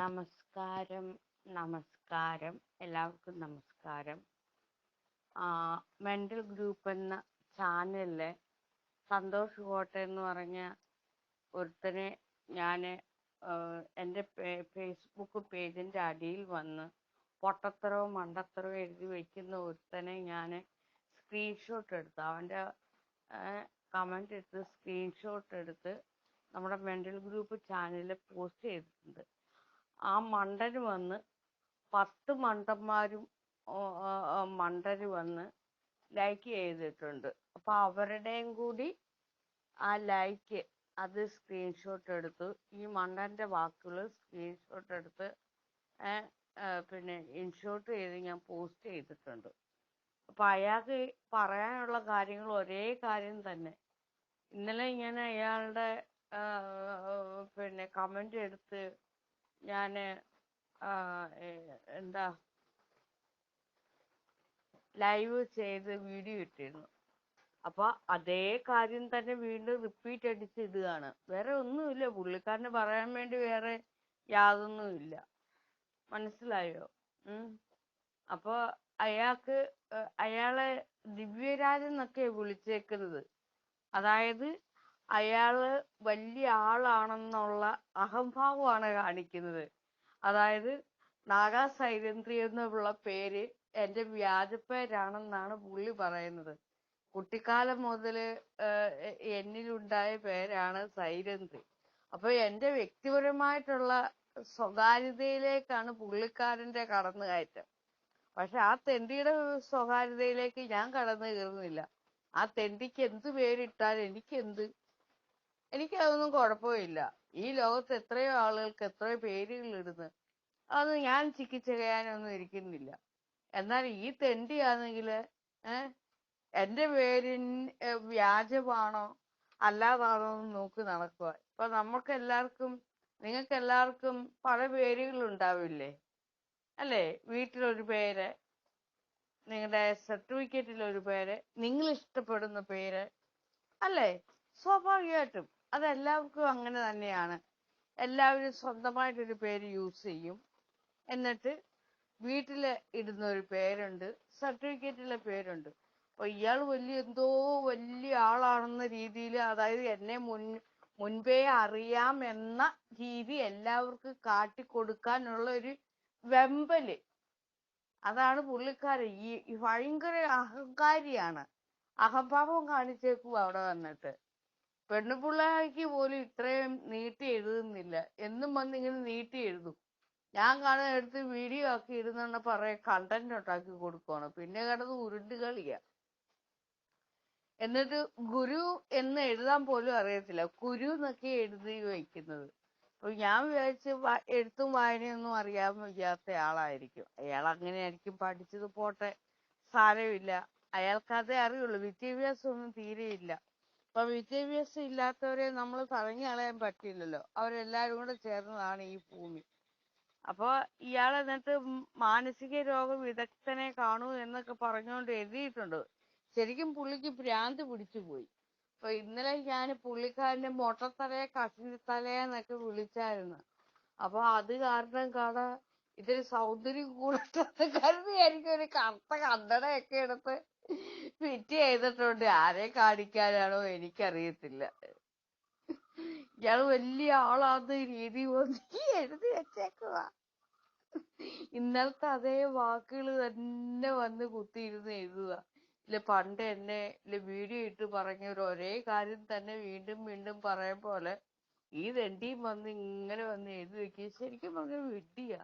നമസ്കാരം നമസ്കാരം എല്ലാവർക്കും നമസ്കാരം. മെന്റൽ ഗ്രൂപ്പ് എന്ന ചാനലിലെ സന്തോഷ് കോട്ട എന്ന് പറഞ്ഞ ഒരുത്തനെ ഞാൻ എന്റെ ഫേസ്ബുക്ക് പേജിന്റെ അടിയിൽ വന്ന് പൊട്ടത്തരവും മണ്ടത്തരവും എഴുതി വയ്ക്കുന്ന ഒരുത്തനെ ഞാൻ സ്ക്രീൻഷോട്ട് എടുത്ത്. അവന്റെ കമന്റ് എടുത്ത് സ്ക്രീൻഷോട്ട് എടുത്ത് നമ്മുടെ മെന്റൽ ഗ്രൂപ്പ് ചാനലിൽ പോസ്റ്റ് ചെയ്തിട്ടുണ്ട്. ആ മണ്ടന് വന്ന് പത്ത് മണ്ടന്മാരും മണ്ടര് വന്ന് ലൈക്ക് ചെയ്തിട്ടുണ്ട്. അപ്പൊ അവരുടെയും കൂടി ആ ലൈക്ക് അത് സ്ക്രീൻഷോട്ട് എടുത്തു ഈ മണ്ടന്റെ വാക്കുകൾ സ്ക്രീൻഷോട്ട് എടുത്ത് പിന്നെ ഇൻഷോട്ട് ചെയ്ത് ഞാൻ പോസ്റ്റ് ചെയ്തിട്ടുണ്ട്. അപ്പൊ അയാൾക്ക് പറയാനുള്ള കാര്യങ്ങൾ ഒരേ കാര്യം തന്നെ. ഇന്നലെ ഞാൻ അയാളുടെ പിന്നെ കമന്റ് എടുത്ത് ഞാൻ എന്താ ലൈവ് ചെയ്ത് വീഡിയോ ഇട്ടിരുന്നു. അപ്പൊ അതേ കാര്യം തന്നെ വീണ്ടും റിപ്പീറ്റ് അടിച്ച് ഇടുകയാണ്. വേറെ ഒന്നുമില്ല. പുള്ളിക്കാരന് പറയാൻ വേണ്ടി വേറെ യാതൊന്നുമില്ല മനസ്സിലായോ? അപ്പൊ അയാൾക്ക് അയാളെ ദിവ്യരാജ് എന്നൊക്കെ വിളിച്ചേക്കുന്നത്. അതായത് അയാൾ വലിയ ആളാണെന്നുള്ള അഹംഭാവമാണ് കാണിക്കുന്നത്. അതായത് നാഗാ സൈലന്ത്രി എന്നുള്ള പേര് എന്റെ വ്യാജപ്പേരാണെന്നാണ് പുള്ളി പറയുന്നത്. കുട്ടിക്കാലം മുതൽ എന്നിലുണ്ടായ പേരാണ് സൈലന്ത്രി അപ്പൊ എന്റെ വ്യക്തിപരമായിട്ടുള്ള സ്വകാര്യതയിലേക്കാണ് പുള്ളിക്കാരന്റെ കടന്നുകയറ്റം. പക്ഷെ ആ തെണ്ടിയുടെ സ്വകാര്യതയിലേക്ക് ഞാൻ കടന്നു കയറുന്നില്ല ആ തെണ്ടിക്ക് എന്ത് പേരിട്ടാൽ എനിക്കെന്ത് എനിക്കതൊന്നും കുഴപ്പമില്ല. ഈ ലോകത്ത് എത്രയോ ആളുകൾക്ക് എത്രയോ പേരുകൾ ഇടുന്നു അത് ഞാൻ ചികിത്സ ചെയ്യാനൊന്നും ഇരിക്കുന്നില്ല. എന്നാൽ ഈ തെണ്ടിയാണെങ്കിൽ ഏഹ് എന്റെ പേരിൻ വ്യാജമാണോ? അല്ലാതാണോ എന്ന് നോക്കി നടക്കുക. ഇപ്പൊ നമുക്ക് എല്ലാവർക്കും നിങ്ങൾക്ക് എല്ലാവർക്കും പല പേരുകൾ ഉണ്ടാവില്ലേ അല്ലേ? വീട്ടിലൊരു പേര് നിങ്ങളുടെ സർട്ടിഫിക്കറ്റിൽ ഒരു പേര് നിങ്ങൾ ഇഷ്ടപ്പെടുന്ന പേര് അല്ലേ? സ്വാഭാവികമായിട്ടും. അതെല്ലാവർക്കും അങ്ങനെ തന്നെയാണ്. എല്ലാവരും സ്വന്തമായിട്ടൊരു പേര് യൂസ് ചെയ്യും. എന്നിട്ട് വീട്ടിൽ ഇടുന്ന ഒരു പേരുണ്ട് സർട്ടിഫിക്കറ്റിലെ പേരുണ്ട്. അപ്പൊ ഇയാൾ വലിയ എന്തോ വലിയ ആളാണെന്ന രീതിയിൽ അതായത് എന്നെ മുൻ മുൻപേ അറിയാം എന്ന രീതി എല്ലാവർക്കും കാട്ടിക്കൊടുക്കാനുള്ള ഒരു വെമ്പൽ. അതാണ് പുള്ളിക്കാരൻ. ഈ ഭയങ്കര അഹങ്കാരിയാണ്. അഹംഭാവം കാണിച്ചേക്കും അവിടെ വന്നിട്ട്. പെണ്ണുപിള്ളക്ക് പോലും ഇത്രയും നീട്ടി എഴുതുന്നില്ല. എന്നും വന്ന് ഇങ്ങനെ നീട്ടി എഴുതും. ഞാൻ കാണുന്ന എടുത്ത് വീഡിയോ ആക്കി ഇടുന്ന പറയാ കണ്ടന്റ് ഉണ്ടാക്കി കൊടുക്കുവാണ്. പിന്നെ കിടന്ന് ഉരുണ്ട് കളിയാ. എന്നിട്ട് ഗുരു എന്ന് എഴുതാൻ പോലും അറിയത്തില്ല. കുരു എന്നൊക്കെ എഴുതി വയ്ക്കുന്നത്. അപ്പൊ ഞാൻ വിചാരിച്ച് എഴുത്തും വായനയൊന്നും അറിയാൻ വയ്യാത്ത ആളായിരിക്കും. അയാൾ അങ്ങനെയായിരിക്കും പഠിച്ചത് പോട്ടെ. സാരമില്ല. അയാൾക്കതേ അറിയുള്ളൂ. വിദ്യാഭ്യാസം ഒന്നും തീരെയില്ല. അപ്പൊ വിദ്യാഭ്യാസം ഇല്ലാത്തവരെ നമ്മൾ പറഞ്ഞു കളയാൻ പറ്റില്ലല്ലോ. അവരെല്ലാരും കൂടെ ചേർന്നതാണ് ഈ ഭൂമി. അപ്പൊ ഇയാൾ എന്നിട്ട് മാനസിക രോഗ വിദഗ്ധനെ കാണൂ എന്നൊക്കെ പറഞ്ഞുകൊണ്ട് എഴുതിയിട്ടുണ്ട്. ശരിക്കും പുള്ളിക്ക് ഭ്രാന്ത് പിടിച്ചു പോയി. അപ്പൊ ഇന്നലെ ഞാൻ പുള്ളിക്കാരന്റെ മൊട്ടത്തലയെ കഷിത്തലയെന്നൊക്കെ വിളിച്ചായിരുന്നു. അപ്പൊ അത് കാരണം കാണ ഇതൊരു സൗന്ദര്യം കൂടട്ടെന്ന് കരുതിയായിരിക്കും ഒരു കറുത്ത കണ്ണടയൊക്കെ എടുത്ത് ഫിറ്റ് ചെയ്തിട്ടുണ്ട് ആരെ കാണിക്കാനാണോ എനിക്കറിയത്തില്ല. ഇയാൾ വലിയ ആളാന്ന് രീതി ഒതുക്കി എഴുതി വെച്ചേക്കുക ഇന്നലത്തെ അതേ വാക്കുകൾ തന്നെ വന്ന് കുത്തിയിരുന്ന് എഴുതുക ഇല്ല പണ്ട് എന്നെ ഇല്ല വീഡിയോ ഇട്ട് പറഞ്ഞ ഒരു ഒരേ കാര്യം തന്നെ വീണ്ടും വീണ്ടും പറയും പോലെ ഈ രണ്ടിയും വന്ന് ഇങ്ങനെ വന്ന് എഴുതി വെക്കുക ശരിക്കും പറഞ്ഞ വിഡ്ഢിയാ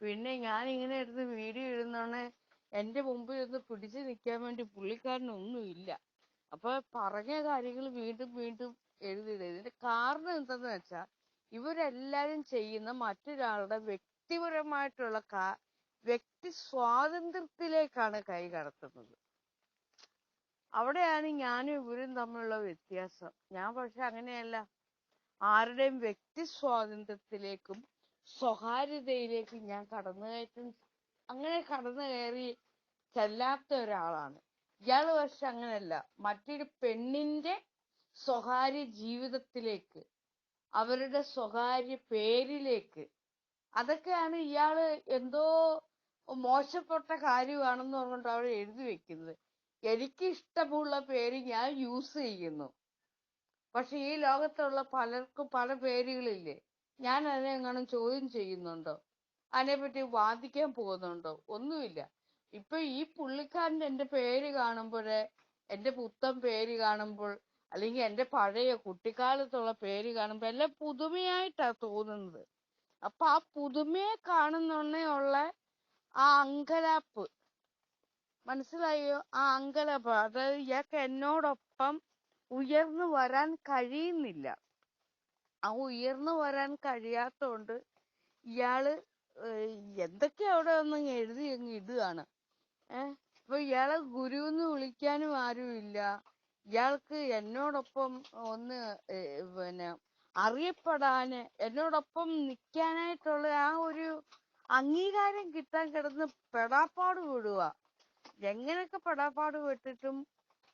പിന്നെ ഞാൻ ഇങ്ങനെ എടുത്ത് വീഡിയോ ഇടുന്നോണെ എന്റെ മുമ്പിൽ ഒന്ന് പിടിച്ചു നിൽക്കാൻ വേണ്ടി പുള്ളിക്കാരനൊന്നുമില്ല. അപ്പൊ പറഞ്ഞ കാര്യങ്ങൾ വീണ്ടും വീണ്ടും എഴുതിയിടുക ഇതിന്റെ കാരണം എന്തെന്ന് വെച്ചാൽ ഇവരെല്ലാരും ചെയ്യുന്ന മറ്റൊരാളുടെ വ്യക്തിപരമായിട്ടുള്ള കാ വ്യക്തി സ്വാതന്ത്ര്യത്തിലേക്കാണ് കൈ കടത്തുന്നത്. അവിടെയാണ് ഞാനും ഇവരും തമ്മിലുള്ള വ്യത്യാസം. ഞാൻ പക്ഷെ അങ്ങനെയല്ല. ആരുടെയും വ്യക്തി സ്വാതന്ത്ര്യത്തിലേക്കും സ്വകാര്യതയിലേക്കും ഞാൻ കടന്നു കയറ്റം അങ്ങനെ കടന്നു കയറി ചെല്ലാത്ത ഒരാളാണ്. ഇയാൾ പക്ഷെ അങ്ങനെയല്ല. മറ്റൊരു പെണ്ണിന്റെ സ്വകാര്യ ജീവിതത്തിലേക്ക് അവരുടെ സ്വകാര്യ പേരിലേക്ക് അതൊക്കെയാണ് ഇയാൾ എന്തോ മോശപ്പെട്ട കാര്യമാണെന്ന് പറഞ്ഞുകൊണ്ട് അവിടെ എഴുതി വെക്കുന്നത്. എനിക്ക് ഇഷ്ടമുള്ള പേര് ഞാൻ യൂസ് ചെയ്യുന്നു. പക്ഷെ ഈ ലോകത്തുള്ള പലർക്കും പല പേരുകളില്ലേ? ഞാൻ അതിനെ എങ്ങനെ ചോദ്യം ചെയ്യുന്നുണ്ടോ? അതിനെപ്പറ്റി വാദിക്കാൻ പോകുന്നുണ്ടോ? ഒന്നുമില്ല. ഇപ്പൊ ഈ പുള്ളിക്കാരന്റെ എന്റെ പേര് കാണുമ്പോഴേ എന്റെ പുത്തൻ പേര് കാണുമ്പോൾ അല്ലെങ്കിൽ എന്റെ പഴയ കുട്ടിക്കാലത്തുള്ള പേര് കാണുമ്പോ എല്ലാം പുതുമയായിട്ടാ തോന്നുന്നത്. അപ്പൊ ആ പുതുമയെ കാണുന്നൊന്നേ ഉള്ള ആ അങ്കലാപ്പ് മനസ്സിലായോ? ആ അങ്കലാപ്പ് അതായത് ഇയാൾക്ക് എന്നോടൊപ്പം ഉയർന്നു വരാൻ കഴിയുന്നില്ല. ആ ഉയർന്നു വരാൻ കഴിയാത്തോണ്ട് ഇയാൾ എന്തൊക്കെ അവിടെ ഒന്ന് എഴുതി അങ്ങ് ഇടുകയാണ്. ഏഹ് അപ്പൊ ഇയാളെ ഗുരുന്ന് വിളിക്കാനും ആരുമില്ല. ഇയാൾക്ക് എന്നോടൊപ്പം ഒന്ന് ഏർ പിന്നെ അറിയപ്പെടാന് എന്നോടൊപ്പം നിൽക്കാനായിട്ടുള്ള ആ ഒരു അംഗീകാരം കിട്ടാൻ കിടന്ന് പെടാപ്പാട് വിടുക എങ്ങനെയൊക്കെ പെടാപ്പാട് വിട്ടിട്ടും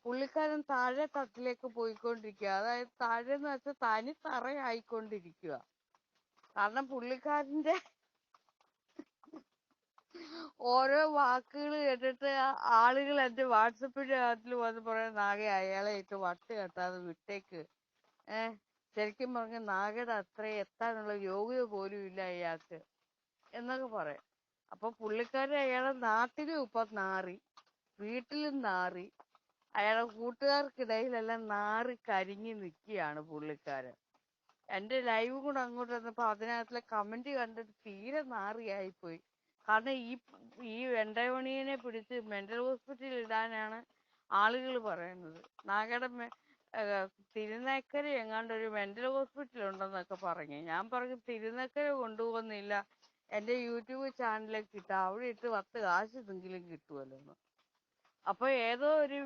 പുള്ളിക്കാരൻ താഴെ തട്ടിലേക്ക് പോയിക്കൊണ്ടിരിക്കുക അതായത് താഴെ എന്ന് വെച്ചാൽ തനി തറയായിക്കൊണ്ടിരിക്കുക കാരണം പുള്ളിക്കാരന്റെ ഓരോ വാക്കുകൾ കേട്ടിട്ട് ആളുകൾ എന്റെ വാട്സപ്പിന്റെ അകത്തിൽ വന്ന് പറയാൻ നാഗ അയാളെ ഇട്ട് വട്ട് കെട്ടാതെ വിട്ടേക്ക്. ഏഹ് ശരിക്കും പറഞ്ഞ നാഗയുടെ അത്ര എത്താനുള്ള യോഗ്യത പോലും ഇല്ല അയാൾക്ക് എന്നൊക്കെ പറയാം. അപ്പൊ പുള്ളിക്കാരൻ അയാളെ നാട്ടിലും ഇപ്പൊ നാറി വീട്ടിലും നാറി അയാളെ കൂട്ടുകാർക്കിടയിലെല്ലാം നാറി കരിഞ്ഞു നിൽക്കുകയാണ് പുള്ളിക്കാരൻ. എന്റെ ലൈവ് കൂടെ അങ്ങോട്ട് വന്നപ്പോ അതിനകത്തിലെ കമന്റ് കണ്ടിട്ട് തീരെ നാറിയായിപ്പോയി. കാരണം ഈ ഈ വെണ്ടമണിയനെ പിടിച്ച് മെന്റൽ ഹോസ്പിറ്റലിൽ ഇടാനാണ് ആളുകൾ പറയുന്നത്. നാഗയുടെ തിരുനക്കര എങ്ങാണ്ട് ഒരു മെന്റൽ ഹോസ്പിറ്റൽ ഉണ്ടെന്നൊക്കെ പറഞ്ഞു. ഞാൻ പറഞ്ഞു തിരുനക്കര കൊണ്ടുപോകുന്നില്ല. എന്റെ യൂട്യൂബ് ചാനലിലേക്ക് ഇട്ട അവിടെ ഇട്ട് പത്ത് കാശ് എന്തെങ്കിലും കിട്ടുമല്ലോ അപ്പൊ ഏതോ ഒരു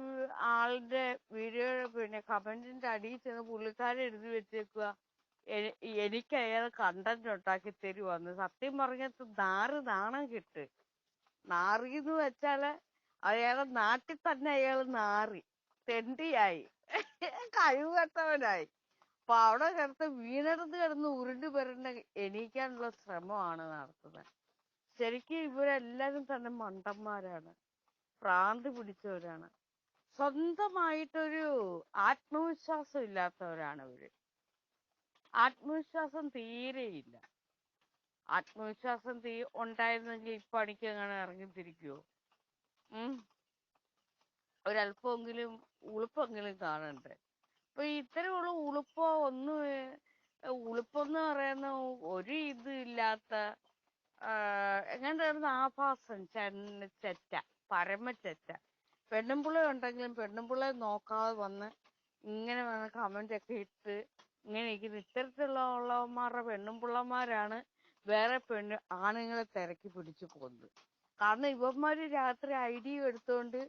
ആളുടെ വീഡിയോ പിന്നെ കമന്റിന്റെ അടിയിൽ ചെന്ന് പുള്ളിക്കാരൻ എഴുതി വെച്ചേക്കുക എനിക്ക് അയാൾ കണ്ടന്റ് ഉണ്ടാക്കി തരുവാന്ന് സത്യം പറഞ്ഞത് നാറ് നാണം കിട്ട്. നാറിന്ന് വെച്ചാൽ അയാളെ നാട്ടി തന്നെ അയാൾ നാറി. തെണ്ടിയായി. കഴിവട്ടവനായി അപ്പൊ അവിടെ കിടന്ന് വീണെടുത്ത് കിടന്ന് ഉരുണ്ട് വരണ്ട എണീക്കാനുള്ള ശ്രമമാണ് നടത്തുന്നത്. ശരിക്കും ഇവരെല്ലാരും തന്നെ മണ്ടന്മാരാണ്. പ്രാന്ത് പിടിച്ചവരാണ്. സ്വന്തമായിട്ടൊരു ആത്മവിശ്വാസം ഇല്ലാത്തവരാണ് ഇവർ. ആത്മവിശ്വാസം തീരെയില്ല ആത്മവിശ്വാസം തീ ഉണ്ടായിരുന്നെങ്കിൽ ഈ പണിക്ക് അങ്ങനെ ഇറങ്ങിത്തിരിക്കുവോ ഉം. ഒരല്പമെങ്കിലും ഉളുപ്പെങ്കിലും കാണണ്ടേ? അപ്പൊ ഇത്തരമുള്ള ഉളുപ്പോ ഒന്നും ഉളുപ്പെന്ന് പറയുന്ന ഒരു ഇത് ഇല്ലാത്ത എങ്ങനെയായിരുന്നു ആഭാസം ചെന്ന ചെറ്റ പരമ ചെറ്റ പെണ്ണുമ്പിള്ള ഉണ്ടെങ്കിലും പെണ്ണുമ്പിള്ളയെ നോക്കാതെ വന്ന് ഇങ്ങനെ വന്ന് കമന്റ് ഒക്കെ ഇട്ട് ഇങ്ങനെ ഇരിക്കുന്ന. ഇത്തരത്തിലുള്ള ഉള്ളവന്മാരുടെ പെണ്ണും പിള്ളമാരാണ് വേറെ പെണ്ണ് ആണുങ്ങളെ തിരക്കി പിടിച്ചു പോകുന്നത് കാരണം ഇവന്മാര് രാത്രി ഐ ഡി എടുത്തുകൊണ്ട്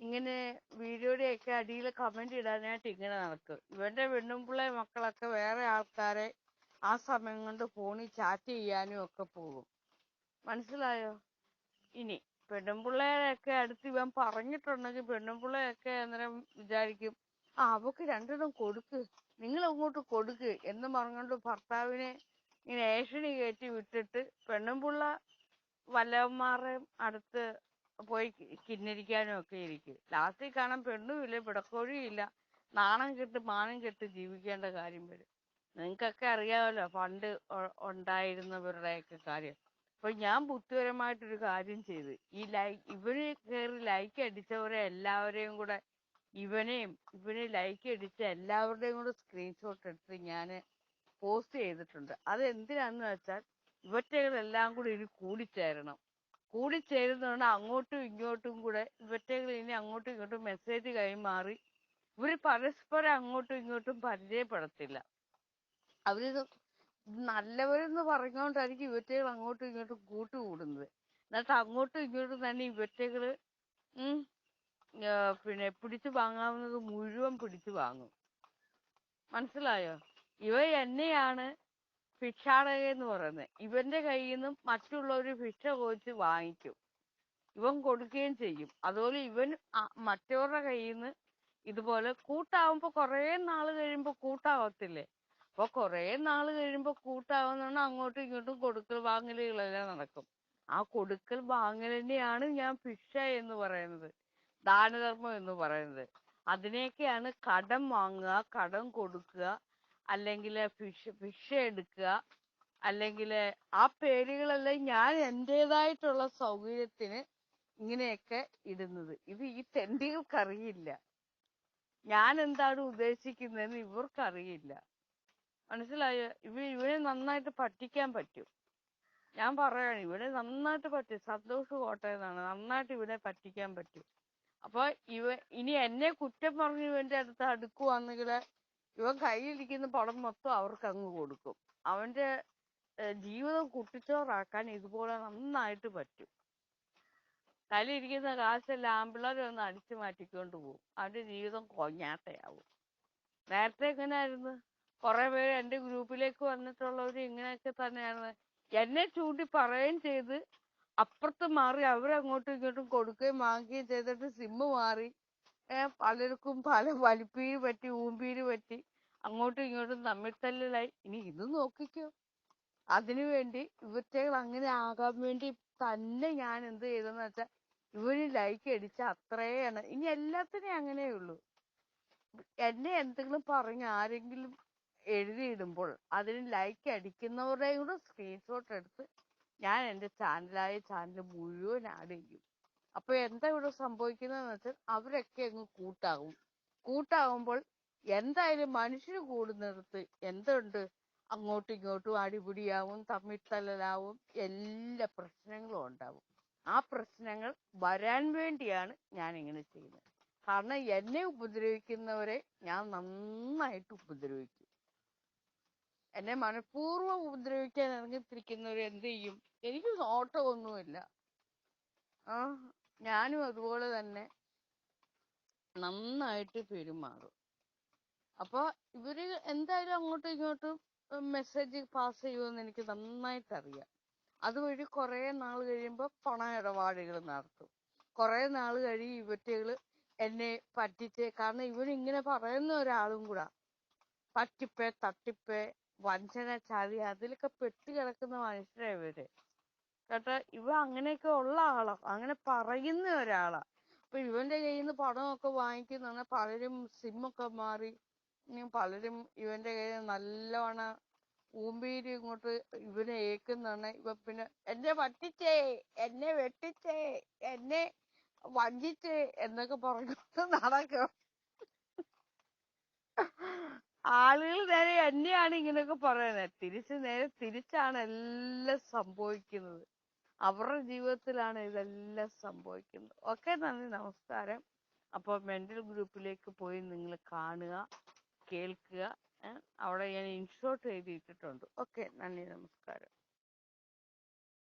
ഇങ്ങനെ വീഡിയോയുടെ ഒക്കെ അടിയിൽ കമന്റ് ഇടാനായിട്ട് ഇങ്ങനെ നടക്കും. ഇവന്റെ പെണ്ണും പിള്ളേ മക്കളൊക്കെ വേറെ ആൾക്കാരെ ആ സമയം കൊണ്ട് ഫോണിൽ ചാറ്റ് ചെയ്യാനും ഒക്കെ പോകും. മനസ്സിലായോ? ഇനി പെണ്ണും പെണ്ണുമ്പിള്ളേരൊക്കെ അടുത്ത് ഇവൻ പറഞ്ഞിട്ടുണ്ടെങ്കിൽ പെണ്ണുമ്പിള്ളയൊക്കെ അന്നേരം വിചാരിക്കും ആ അവക്ക് രണ്ടെണ്ണം കൊടുക്ക്. നിങ്ങൾ അങ്ങോട്ട് കൊടുക്ക് എന്ന് പറഞ്ഞുകൊണ്ട് ഭർത്താവിനെ ഇങ്ങനെ ഏഷണി കയറ്റി വിട്ടിട്ട് പെണ്ണുമ്പിള്ള വല്ലവന്മാരുടെയും അടുത്ത് പോയി കിന്നിരിക്കാനും ഒക്കെ ഇരിക്കും. ലാസ്റ്റിൽ കാണാൻ പെണ്ണുമില്ല പിടക്കോഴിയില്ല. നാണം കെട്ട് മാനം കെട്ട് ജീവിക്കേണ്ട കാര്യം വരും. നിങ്ങൾക്കൊക്കെ അറിയാമല്ലോ പണ്ട് ഉണ്ടായിരുന്നവരുടെയൊക്കെ കാര്യം. അപ്പൊ ഞാൻ ബുദ്ധിപരമായിട്ടൊരു കാര്യം ചെയ്തു ഈ ലൈ ഇവർ കയറി ലൈക്ക് അടിച്ചവരെ എല്ലാവരെയും കൂടെ ഇവനെയും ഇവനെ ലൈക്ക് അടിച്ച എല്ലാവരുടെയും കൂടെ സ്ക്രീൻഷോട്ട് എടുത്ത് ഞാൻ പോസ്റ്റ് ചെയ്തിട്ടുണ്ട്. അത് എന്തിനാന്ന് വെച്ചാൽ ഇവറ്റകളെല്ലാം കൂടി ഇനി കൂടിച്ചേരണം. കൂടിച്ചേരുന്നതുകൊണ്ട് അങ്ങോട്ടും ഇങ്ങോട്ടും കൂടെ ഇവറ്റകൾ ഇനി അങ്ങോട്ടും ഇങ്ങോട്ടും മെസ്സേജ് കൈമാറി ഇവർ പരസ്പരം അങ്ങോട്ടും ഇങ്ങോട്ടും പരിചയപ്പെടത്തില്ല. അവരിത് നല്ലവരെന്ന് പറഞ്ഞുകൊണ്ടായിരിക്കും ഇവറ്റകൾ അങ്ങോട്ടും ഇങ്ങോട്ടും കൂട്ടുകൂടുന്നത്. എന്നിട്ട് അങ്ങോട്ടും ഇങ്ങോട്ടും തന്നെ ഇവറ്റകൾ ഉം പിന്നെ പിടിച്ചു വാങ്ങാവുന്നത് മുഴുവൻ പിടിച്ചു വാങ്ങും. മനസ്സിലായോ? ഇവ എന്നെയാണ് ഭിക്ഷാടക എന്ന് പറയുന്നത് ഇവന്റെ കയ്യിൽ നിന്നും മറ്റുള്ളവർ ഭിക്ഷ കോച്ച് വാങ്ങിക്കും. ഇവൻ കൊടുക്കുകയും ചെയ്യും. അതുപോലെ ഇവൻ മറ്റവരുടെ കയ്യിൽ നിന്ന് ഇതുപോലെ കൂട്ടാവുമ്പോ കുറേ നാൾ കഴിയുമ്പോ കൂട്ടാവത്തില്ലേ? അപ്പൊ കുറേ നാൾ കഴിയുമ്പോ കൂട്ടാവുന്നതാണ് അങ്ങോട്ടും ഇങ്ങോട്ടും കൊടുക്കൽ വാങ്ങലുകളെല്ലാം നടക്കും. ആ കൊടുക്കൽ വാങ്ങലിനെയാണ് ഞാൻ ഭിക്ഷ എന്ന് പറയുന്നത്. ദാനധർമ്മം എന്ന് പറയുന്നത്. അതിനെയൊക്കെയാണ് കടം വാങ്ങുക കടം കൊടുക്കുക അല്ലെങ്കിൽ ഭിക്ഷ ഭിക്ഷ എടുക്കുക അല്ലെങ്കിൽ ആ പേരുകളെല്ലാം ഞാൻ എന്റെതായിട്ടുള്ള സൗകര്യത്തിന് ഇങ്ങനെയൊക്കെ ഇടുന്നത്. ഇത് ഈ തെണ്ടികൾക്കറിയില്ല. ഞാൻ എന്താണ് ഉദ്ദേശിക്കുന്നതെന്ന് ഇവർക്കറിയില്ല. മനസ്സിലായോ? ഇവ ഇവനെ നന്നായിട്ട് പഠിക്കാൻ പറ്റും. ഞാൻ പറയാണ് ഇവിടെ നന്നായിട്ട് പറ്റും സന്തോഷ് കോട്ടയെന്നാണ് നന്നായിട്ട് ഇവിടെ പറ്റിക്കാൻ പറ്റും. അപ്പൊ ഇവ ഇനി എന്നെ കുറ്റം പറഞ്ഞ് ഇവന്റെ അടുത്ത് അടുക്കുവാണെങ്കിൽ ഇവൻ കയ്യിലിരിക്കുന്ന പണം മൊത്തം അവർക്ക് അങ്ങ് കൊടുക്കും അവന്റെ ജീവിതം കുട്ടിച്ചോറാക്കാൻ ഇതുപോലെ നന്നായിട്ട് പറ്റും. കയ്യിലിരിക്കുന്ന കാശെല്ലാം ആമ്പിള്ളേരെ ഒന്ന് അടിച്ചു മാറ്റിക്കൊണ്ട് പോകും. അവന്റെ ജീവിതം കൊഞ്ഞാട്ടയാവും. നേരത്തെ എങ്ങനെയായിരുന്നു കുറെ പേര് എന്റെ ഗ്രൂപ്പിലേക്ക് വന്നിട്ടുള്ളവർ ഇങ്ങനെയൊക്കെ തന്നെയാണ്. എന്നെ ചൂണ്ടി പറയുകയും ചെയ്ത് അപ്പുറത്ത് മാറി അവരങ്ങോട്ടും ഇങ്ങോട്ടും കൊടുക്കുകയും വാങ്ങുകയും ചെയ്തിട്ട് സിമ്മ് മാറി. പലർക്കും പല വലിപ്പീര് പറ്റി ഊമ്പീര് പറ്റി അങ്ങോട്ടും ഇങ്ങോട്ടും തമ്മിൽ തല്ലിലായി ഇനി ഇത് നോക്കിക്കോ. അതിനു വേണ്ടി ഇവറ്റകൾ അങ്ങനെ ആകാൻ വേണ്ടി തന്നെ ഞാൻ എന്ത് ചെയ്തെന്ന് വെച്ചാൽ ഇവർ ലൈക്ക് അടിച്ച അത്രയാണ്. ഇനി എല്ലാത്തിനും അങ്ങനെയുള്ളൂ എന്നെ എന്തെങ്കിലും പറഞ്ഞ് ആരെങ്കിലും എഴുതിയിടുമ്പോൾ അതിന് ലൈക്ക് അടിക്കുന്നവരുടെയും കൂടെ സ്ക്രീൻഷോട്ട് എടുത്ത് ഞാൻ എന്റെ ചാനലായ ചാനൽ മുഴുവൻ ആഡ് ചെയ്യും. അപ്പൊ എന്താ ഇവിടെ സംഭവിക്കുന്നതെന്ന് വെച്ചാൽ അവരൊക്കെ അങ്ങ് കൂട്ടാകും. കൂട്ടാകുമ്പോൾ എന്തായാലും മനുഷ്യർ കൂടുന്നിടത്ത് എന്തുണ്ട്? അങ്ങോട്ടും ഇങ്ങോട്ടും അടിപിടിയാവും തമ്മിത്തല്ലലാവും എല്ലാ പ്രശ്നങ്ങളും ഉണ്ടാവും. ആ പ്രശ്നങ്ങൾ വരാൻ വേണ്ടിയാണ് ഞാൻ ഇങ്ങനെ ചെയ്യുന്നത്. കാരണം എന്നെ ഉപദ്രവിക്കുന്നവരെ ഞാൻ നന്നായിട്ട് ഉപദ്രവിക്കും. എന്നെ മനഃപൂർവം ഉപദ്രവിക്കാൻ ഇറങ്ങിത്തിരിക്കുന്നവർ എന്ത് ചെയ്യും? എനിക്ക് നോട്ടമൊന്നുമില്ല. ആ ഞാനും അതുപോലെ തന്നെ നന്നായിട്ട് പെരുമാറും. അപ്പൊ ഇവർ എന്തായാലും അങ്ങോട്ടും ഇങ്ങോട്ടും മെസ്സേജ് പാസ് ചെയ്യുമെന്ന് എനിക്ക് നന്നായിട്ട് അറിയാം അതുവഴി കുറെ നാൾ കഴിയുമ്പോൾ പണ ഇടപാടുകൾ നടത്തും. കുറെ നാൾ കഴിയും ഇവറ്റകൾ എന്നെ പറ്റിച്ച്. കാരണം ഇവരിങ്ങനെ പറയുന്ന ഒരാളും കൂടാ. പറ്റിപ്പ് തട്ടിപ്പ് വഞ്ചന ചതി അതിലൊക്കെ പെട്ട് കിടക്കുന്ന മനുഷ്യരാ ഇവർ. കേട്ടോ? ഇവ അങ്ങനെയൊക്കെ ഉള്ള ആളാ. അങ്ങനെ പറയുന്ന ഒരാളാ. അപ്പൊ ഇവന്റെ കയ്യിൽ നിന്ന് പണമൊക്കെ വാങ്ങിക്കുന്ന പലരും ഒക്കെ മാറി. പലരും ഇവന്റെ കയ്യിൽ നല്ലവണ്ണം ഊമ്പീര് ഇങ്ങോട്ട് ഇവനെ ഏക്കുന്നാണ് ഇവ പിന്നെ എന്നെ പറ്റിച്ചേ എന്നെ വെട്ടിച്ചേ എന്നെ വഞ്ചിച്ചേ എന്നൊക്കെ പറഞ്ഞിട്ട് നടക്കും. ആളുകൾ നേരെ എന്നെയാണ് ഇങ്ങനെയൊക്കെ പറയുന്നത് തിരിച്ച് നേരെ തിരിച്ചാണ് എല്ലാം സംഭവിക്കുന്നത്. അവരുടെ ജീവിതത്തിലാണ് ഇതെല്ലാം സംഭവിക്കുന്നത്. ഓക്കെ നന്ദി നമസ്കാരം. അപ്പോൾ മെന്റൽ ഗ്രൂപ്പിലേക്ക് പോയി നിങ്ങൾ കാണുക കേൾക്കുക? അവിടെ ഞാൻ ഇൻഷോട്ട് എഴുതിയിട്ടിട്ടുണ്ട്. ഓക്കെ നന്ദി നമസ്കാരം.